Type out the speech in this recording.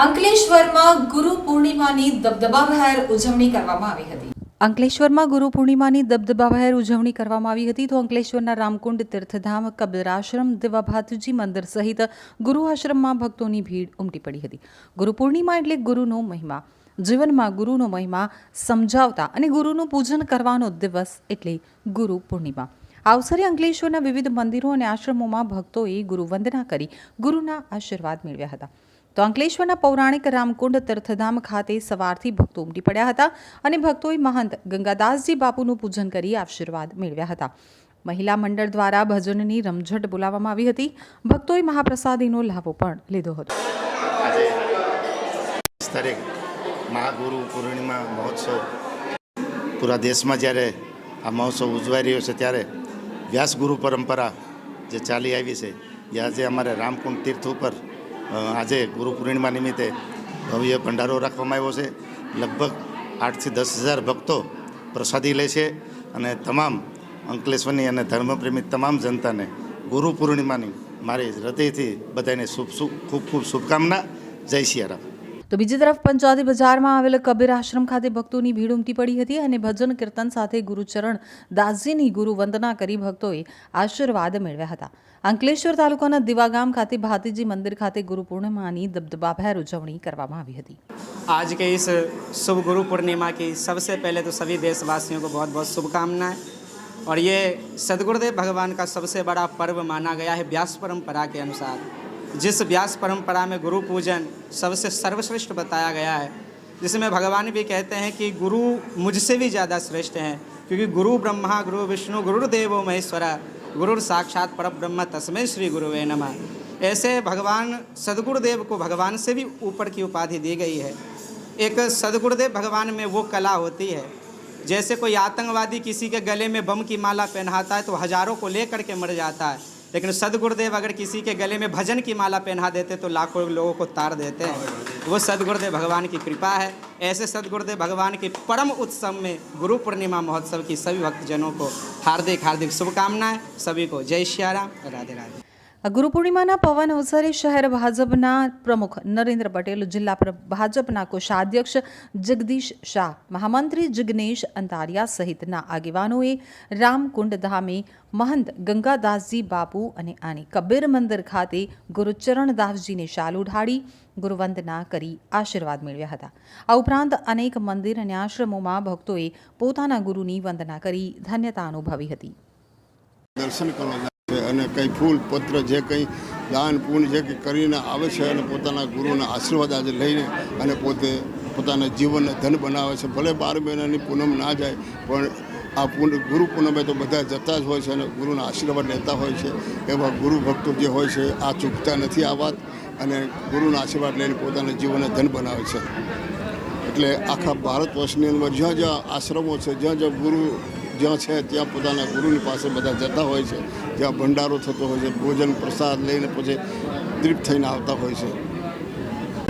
અંકલેશ્વરમાં ગુરુ પૂર્ણિમાની દબદબાભેર ઉજવણી કરવામાં આવી હતી. અંકલેશ્વરમાં ગુરુ પૂર્ણિમાની દબદબાભેર ઉજવણી કરવામાં આવી હતી તો અંકલેશ્વરના રામકુંડ તીર્થધામ, કબીરાશ્રમ દેવાભાતજી મંદિર સહિત ગુરુ આશ્રમમાં ભક્તોની ભીડ ઉમટી પડી હતી. ગુરુ પૂર્ણિમા એટલે ગુરુનો મહિમા. જીવનમાં ગુરુનો મહિમા, સમજાવતા અને ગુરુનું પૂજન કરવાનો દિવસ એટલે ગુરુ પૂર્ણિમા. આ અવસરે અંકલેશ્વરના વિવિધ મંદિરો અને આશ્રમોમાં ભક્તોએ ગુરુવંદના કરી ગુરુના આશીર્વાદ મેળવ્યા હતા. તો અંકલેશ્વરના પૌરાણિક રામકુંડ તીર્થધામ ખાતે સવારથી ભક્તો ઉમટી પડ્યા હતા અને ભક્તોએ મહંત ગંગાદાસજી બાપુનું પૂજન કરી આશીર્વાદ મેળવ્યા હતા. મહિલા મંડળ દ્વારા ભજનની રમઝટ બોલાવવામાં આવી હતી. ભક્તોએ મહાપ્રસાદીનો લાભો પણ લીધો હતો. મહાગુરુ પૂર્ણિમા મહોત્સવ. પૂરા દેશમાં જ્યારે આ મહોત્સવ ઉજવાઈ રહ્યો છે ત્યારે વ્યાસગુરુ પરંપરા જે ચાલી આવી છે, એ આજે અમારે રામકુંડ તીર્થ ઉપર આજે ગુરુ પૂર્ણિમા નિમિત્તે ભવ્ય ભંડારો રાખવામાં આવ્યો છે. લગભગ આઠથી દસ હજાર ભક્તો પ્રસાદી લે છે અને તમામ અંકલેશ્વરની અને ધર્મપ્રેમી તમામ જનતાને ગુરુ પૂર્ણિમાની મારી હૃદયથી બધાને શુભ ખૂબ ખૂબ શુભકામના. જય સિયારામ તો બીજી તરફ પંચાયતી બજારમાં આવેલ કબીર આશ્રમ ખાતે ભક્તોની ભીડ ઉમટી પડી હતી અને ભજન કીર્તન સાથે ગુરુચરણ દાસજીની ગુરુ વંદના કરી ભક્તોએ આશીર્વાદ મેળવ્યા હતા અંકલેશ્વર તાલુકાના દિવા ગામ ખાતે ભાતીજી મંદિર ખાતે ગુરુ પૂર્ણિમાની દબદબાભેર ઉજવણી કરવામાં આવી હતી आज के इस शुभ गुरु पूर्णिमा की सबसे पहले तो सभी देशवासियों को बहुत बहुत शुभकामनाएं और ये सदगुरुदेव भगवान का सबसे बड़ा पर्व माना गया है व्यास परंपरा के अनुसार जिस व्यास परंपरा में गुरु पूजन सबसे सर्वश्रेष्ठ बताया गया है। जिसमें भगवान भी कहते हैं कि गुरु मुझसे भी ज़्यादा श्रेष्ठ हैं, क्योंकि गुरु ब्रह्मा, गुरु विष्णु गुरुदेवो महेश्वरा, गुरु साक्षात पर ब्रह्म तस्मै श्री गुरुवे नमः। ऐसे भगवान सदगुरुदेव को भगवान से भी ऊपर की उपाधि दी गई है। एक सदगुरुदेव भगवान में वो कला होती है। जैसे कोई आतंकवादी किसी के गले में बम की माला पहनाता है तो हज़ारों को लेकर के मर जाता है। लेकिन सदगुरुदेव अगर किसी के गले में भजन की माला पहना देते तो लाखों लोगों को तार देते हैं। वो सदगुरुदेव भगवान की कृपा है। ऐसे सदगुरुदेव भगवान के परम उत्सव में गुरु पूर्णिमा महोत्सव की सभी भक्तजनों को हार्दिक हार्दिक शुभकामनाएँ। सभी को जय श्याराम राधे राधे। આ ગુરુ પૂર્ણિમાના પવન અવસરે શહેર ભાજપના પ્રમુખ નરેન્દ્ર પટેલ, જિલ્લા ભાજપના કોષાધ્યક્ષ જગદીશ શાહ, મહામંત્રી જિગ્નેશ અંતારિયા સહિતના આગેવાનોએ રામકુંડ ધામે મહંત ગંગાદાસજી બાપુ અને આની કબીર મંદિર ખાતે ગુરુચરણદાસજીને શાલ ઉઢાડી ગુરુવંદના કરી આશીર્વાદ મેળવ્યા હતા. આ ઉપરાંત અનેક મંદિર અને આશ્રમોમાં ભક્તોએ પોતાના ગુરુની વંદના કરી ધન્યતા અનુભવી હતી. દર્શન કરવા અને કંઈ ફૂલ પત્ર જે કંઈ દાન પુણ્ય જે કંઈ કરીને આવે છે અને પોતાના ગુરુના આશીર્વાદ આજે લઈને અને પોતે પોતાના જીવનને ધન બનાવે છે. ભલે બાર મહિનાની પૂનમ ના જાય, પણ આ પૂન, ગુરુ પૂનમે તો બધા જતા જ હોય છે અને ગુરુના આશીર્વાદ લેતા હોય છે. એવા ગુરુ ભક્તો જે હોય છે, આ ચૂકતા નથી આ વાત અને ગુરુના આશીર્વાદ લઈને પોતાના જીવનને ધન બનાવે છે. એટલે આખા ભારત વર્ષની અંદર જ્યાં જ્યાં આશ્રમો છે, જ્યાં જ્યાં ગુરુ જ્યાં છે ત્યાં પોતાના ગુરુની પાસે બધા જતા હોય છે. જ્યાં ભંડારો થતો હોય છે, ભોજન પ્રસાદ લઈને પછી તૃપ્ત થઈને આવતા હોય છે.